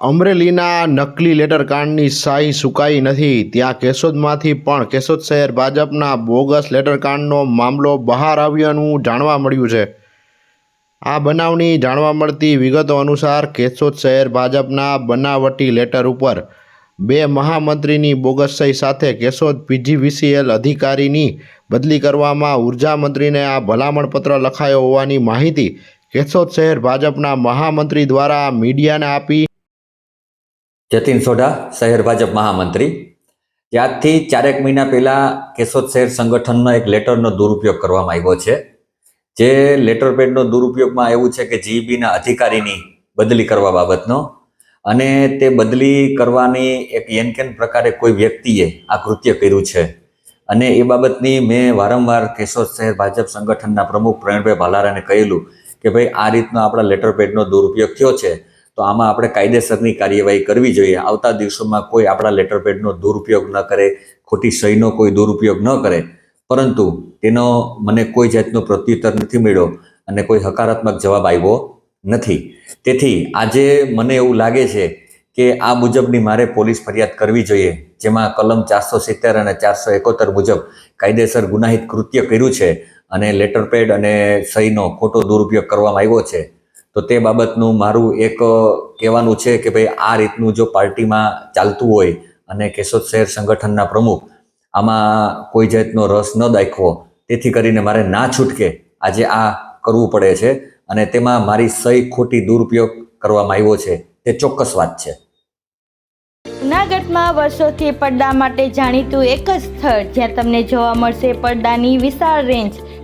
અમરેલીના નકલી લેટર કાંડની શાહી સુકાઈ નથી. ત્યાં કેશોદમાંથી પણ કેશોદ શહેર ભાજપના બોગસ લેટર કાંડનો મામલો બહાર આવ્યાનું જાણવા મળ્યું છે. આ બનાવની જાણવા મળતી વિગતો અનુસાર કેશોદ શહેર ભાજપના બનાવટી લેટર ઉપર બે મહામંત્રીની બોગસ સહી સાથે કેશોદ પીજીવીસીએલ અધિકારીની બદલી કરવામાં મંત્રીને આ ભલામણપત્ર લખાયો હોવાની માહિતી કેશોદ શહેર ભાજપના મહામંત્રી દ્વારા મીડિયાને આપી જતીન સોઢા, શહેર ભાજપ મહામંત્રી. ત્યારથી ચારેક મહિના પહેલા કેશોદ શહેર સંગઠનનો એક લેટરનો દુરુપયોગ કરવામાં આવ્યો છે. જે લેટર પેડનો દુરુપયોગમાં એવું છે કે જીઈબીના અધિકારીની બદલી કરવા બાબતનો અને તે બદલી કરવાની એક યનકેન પ્રકારે કોઈ વ્યક્તિએ આ કૃત્ય કર્યું છે. અને એ બાબતની મેં વારંવાર કેશોદ શહેર ભાજપ સંગઠનના પ્રમુખ પ્રવીણભાઈ ભાલારાને કહેલું કે ભાઈ આ રીતનો આપણા લેટર પેડનો દુરુપયોગ થયો છે? તો આમાં આપણે કાયદેસરની કાર્યવાહી કરવી જોઈએ. આવતા દિવસોમાં કોઈ આપણા લેટર પેડનો દુરુપયોગ ન કરે, ખોટી સહીનો કોઈ દુરુપયોગ ન કરે. પરંતુ તેનો મને કોઈ જાતનો પ્રત્યુત્તર નથી મળ્યો અને કોઈ હકારાત્મક જવાબ આવ્યો નથી. તેથી આજે મને એવું લાગે છે કે આ મુજબની મારે પોલીસ ફરિયાદ કરવી જોઈએ, જેમાં કલમ ચારસો સિત્તેર અને ચારસો એકોતેર મુજબ કાયદેસર ગુનાહિત કૃત્ય કર્યું છે. અને લેટર પેડ અને સહીનો ખોટો દુરુપયોગ કરવામાં આવ્યો છે, તો તે બાબતનું મારું એક કહેવાનું છે કે ભાઈ આ રીતનું જો પાર્ટીમાં ચાલતું હોય અને કેશોદ શહેર સંગઠનના પ્રમુખ આમાં કોઈ જાતનો રસ ન દાખવો, તેથી કરીને મારે ના છૂટકે આજે આ કરવું પડે છે અને તેમાં મારી સહી ખોટી દુરુપયોગ કરવામાં આવ્યો છે, તે ચોક્કસ વાત છે. જૂનાગઢમાં વર્ષોથી પડદા માટે જાણીતું એક જ સ્થળ જ્યાં તમને જોવા મળશે પડદાની વિશાળ રેન્જ